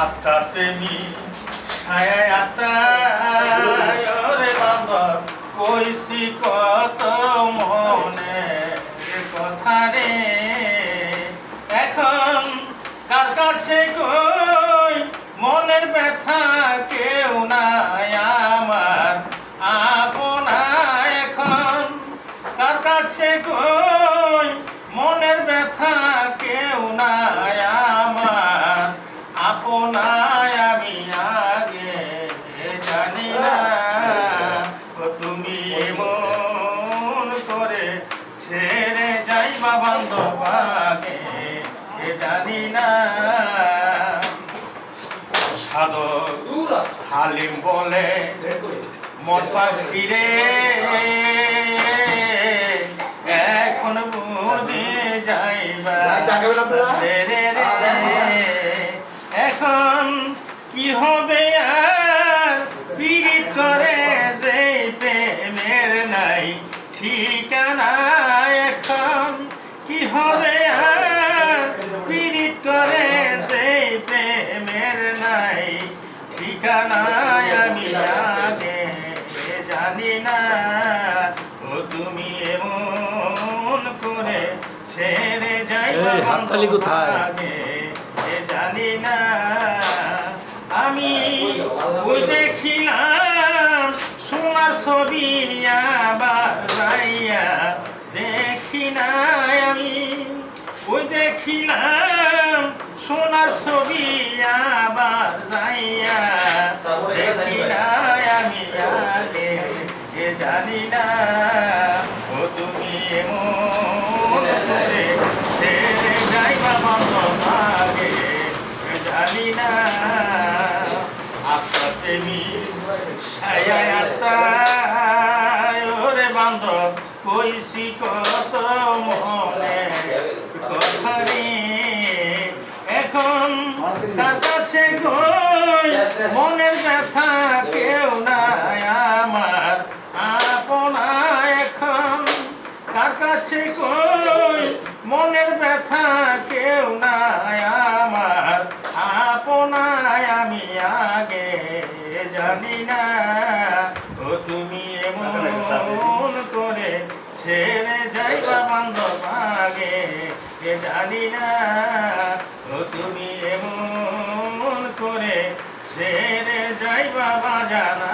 আত্মাতে me ছায় আত্মায় রে বাবা কাছে কই? মনের ব্যথা কেউ নাই আমার। আপনা এখন কার কাছে কই? মনের ব্যথা কেউ নাই আমার। আপনায় আমি আগে জানি না। তুমি মন করে ছেড়ে যাইবা বান্ধব হালিম বলে মন পাখিরে এখন বুঝে যাইবা রে রে। এখন কি হবে আর? পীড়িত করে সেই প্রেমের নাই ঠিকানা। এখন কি হবে ঠিকানায় আমি আগে জানি না ও তুমি এমন করে ছেড়ে যাই হাততালি কোথায়? এ জানি না আমি ওই দেখিলাম সোনার ছবি আবার যাইয়া দেখি আমি ওই দেখিলাম সোনার ছবি আবার যাইয়া দেখি না আমি আগে এ জানি না। ও তুমি এমন ছেড়ে যাইবা বন্ধ আগে জানি না। আপনাতে মি ছায়া আত্মায় ওরে বান্ধব কইছি কত মনে কথা রে তার কাছে মনের ব্যথা কেউ নাই আমার। আপনা এখন কার কাছে কই? মনের ব্যথা কেউ নাই আমার। আপনায় আমি আগে জানি না। ও তুমি এমন এ জানি না ও তুমি এমন করে ছেড়ে যাইবা বাজানা